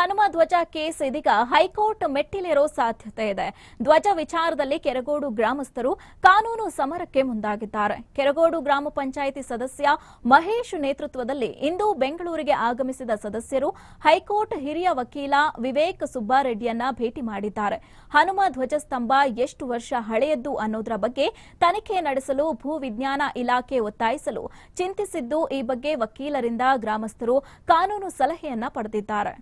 ಹನುಮ ಧ್ವಜ ಕೇಸ್ ಇದೀಗ ಹೈಕೋರ್ಟ್ ಮೆಟ್ಟಿಲೇರೋ ಸಾಧ್ಯತೆ ಇದೆ. ಧ್ವಜ ವಿಚಾರದಲ್ಲಿ ಕೆರಗೋಡು ಗ್ರಾಮಸ್ಥರು ಕಾನೂನು ಸಮರಕ್ಕೆ ಮುಂದಾಗಿದ್ದಾರೆ. ಕೆರಗೋಡು ಗ್ರಾಮ ಪಂಚಾಯಿತಿ ಸದಸ್ಯ ಮಹೇಶ್ ನೇತೃತ್ವದಲ್ಲಿ ಇಂದು ಬೆಂಗಳೂರಿಗೆ ಆಗಮಿಸಿದ ಸದಸ್ಯರು ಹೈಕೋರ್ಟ್ ಹಿರಿಯ ವಕೀಲ ವಿವೇಕ್ ಸುಬ್ಬಾರೆಡ್ಡಿಯನ್ನ ಭೇಟಿ ಮಾಡಿದ್ದಾರೆ. ಹನುಮ ಧ್ವಜಸ್ತಂಭ ಎಷ್ಟು ವರ್ಷ ಹಳೆಯದ್ದು ಅನ್ನೋದರ ಬಗ್ಗೆ ತನಿಖೆ ನಡೆಸಲು ಭೂ ವಿಜ್ಞಾನ ಇಲಾಖೆ ಒತ್ತಾಯಿಸಲು ಚಿಂತಿಸಿದ್ದು ಈ ಬಗ್ಗೆ ವಕೀಲರಿಂದ ಗ್ರಾಮಸ್ಥರು ಕಾನೂನು ಸಲಹೆಯನ್ನ ಪಡೆದಿದ್ದಾರೆ.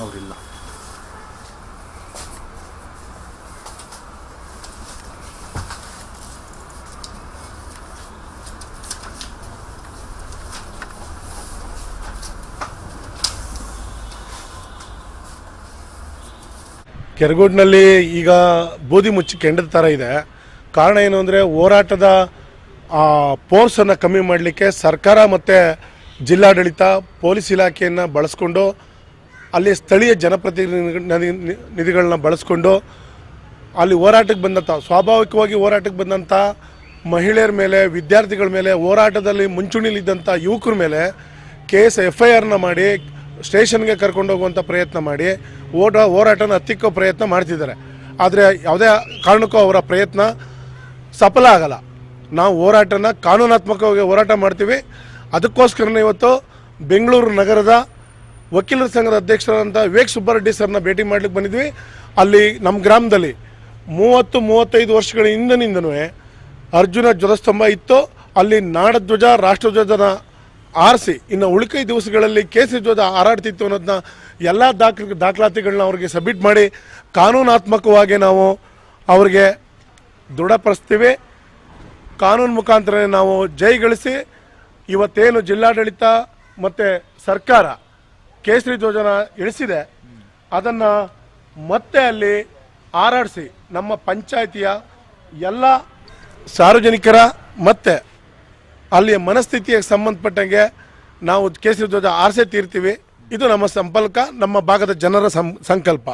ಅವರಿಲ್ಲ ಕೆರಗೋಡ್ನಲ್ಲಿ ಈಗ ಬೂದಿ ಮುಚ್ಚಿ ಕೆಂಡದ ಥರ ಇದೆ. ಕಾರಣ ಏನು ಅಂದರೆ ಹೋರಾಟದ ಫೋರ್ಸನ್ನು ಕಮ್ಮಿ ಮಾಡಲಿಕ್ಕೆ ಸರ್ಕಾರ ಮತ್ತು ಜಿಲ್ಲಾಡಳಿತ, ಪೊಲೀಸ್ ಇಲಾಖೆಯನ್ನು ಬಳಸ್ಕೊಂಡು, ಅಲ್ಲಿ ಸ್ಥಳೀಯ ಜನಪ್ರತಿನಿಧಿ ನಿಧಿಗಳನ್ನ ಬಳಸ್ಕೊಂಡು, ಅಲ್ಲಿ ಹೋರಾಟಕ್ಕೆ ಬಂದಂಥ ಸ್ವಾಭಾವಿಕವಾಗಿ ಹೋರಾಟಕ್ಕೆ ಬಂದಂಥ ಮಹಿಳೆಯರ ಮೇಲೆ, ವಿದ್ಯಾರ್ಥಿಗಳ ಮೇಲೆ, ಹೋರಾಟದಲ್ಲಿ ಮುಂಚೂಣಿಲಿದ್ದಂಥ ಯುವಕರ ಮೇಲೆ ಕೇಸ್ ಎಫ್ ಐ ಆರ್ನ ಮಾಡಿ, ಸ್ಟೇಷನ್ಗೆ ಕರ್ಕೊಂಡು ಹೋಗುವಂಥ ಪ್ರಯತ್ನ ಮಾಡಿ ಓಟ ಹೋರಾಟನ ಹತ್ತಿಕ್ಕೋ ಪ್ರಯತ್ನ ಮಾಡ್ತಿದ್ದಾರೆ. ಆದರೆ ಯಾವುದೇ ಕಾರಣಕ್ಕೂ ಅವರ ಪ್ರಯತ್ನ ಸಫಲ ಆಗಲ್ಲ. ನಾವು ಹೋರಾಟನ ಕಾನೂನಾತ್ಮಕವಾಗಿ ಹೋರಾಟ ಮಾಡ್ತೀವಿ. ಅದಕ್ಕೋಸ್ಕರನೇ ಇವತ್ತು ಬೆಂಗಳೂರು ನಗರದ ವಕೀಲರ ಸಂಘದ ಅಧ್ಯಕ್ಷರಾದಂಥ ವಿವೇಕ್ ಸುಬ್ಬರೆಡ್ಡಿ ಸರ್ನ ಭೇಟಿ ಮಾಡ್ಲಿಕ್ಕೆ ಬಂದಿದ್ವಿ. ಅಲ್ಲಿ ನಮ್ಮ ಗ್ರಾಮದಲ್ಲಿ ಮೂವತ್ತು, ಮೂವತ್ತೈದು ವರ್ಷಗಳ ಹಿಂದಿನಿಂದನೂ ಅರ್ಜುನ ಧ್ವಜಸ್ತಂಭ ಇತ್ತು. ಅಲ್ಲಿ ನಾಡಧ್ವಜ ರಾಷ್ಟ್ರಧ್ವಜನ ಆರಿಸಿ, ಇನ್ನು ಉಳಿಕೈ ದಿವಸಗಳಲ್ಲಿ ಕೇಸರಿ ಧ್ವಜ ಹಾರಾಡ್ತಿತ್ತು ಅನ್ನೋದನ್ನ ಎಲ್ಲ ದಾಖಲ ದಾಖಲಾತಿಗಳನ್ನ ಅವ್ರಿಗೆ ಸಬ್ಮಿಟ್ ಮಾಡಿ, ಕಾನೂನಾತ್ಮಕವಾಗಿ ನಾವು ಅವ್ರಿಗೆ ದೃಢಪಡಿಸ್ತೀವಿ. ಕಾನೂನು ಮುಖಾಂತರ ನಾವು ಜೈಗಳಿಸಿ ಇವತ್ತೇನು ಜಿಲ್ಲಾಡಳಿತ ಮತ್ತು ಸರ್ಕಾರ ಕೇಸರಿ ಧ್ವಜನ ಇಳಿಸಿದೆ, ಅದನ್ನು ಮತ್ತೆ ಅಲ್ಲಿ ಹಾರಾಡಿಸಿ ನಮ್ಮ ಪಂಚಾಯಿತಿಯ ಎಲ್ಲ ಸಾರ್ವಜನಿಕರ ಮತ್ತು ಅಲ್ಲಿಯ ಮನಸ್ಥಿತಿಗೆ ಸಂಬಂಧಪಟ್ಟಂಗೆ ನಾವು ಕೇಸರಿ ಧ್ವಜ ಆರಿಸೇ ತೀರ್ತೀವಿ. ಇದು ನಮ್ಮ ಸಂಪರ್ಕ ನಮ್ಮ ಭಾಗದ ಜನರ ಸಂಕಲ್ಪ.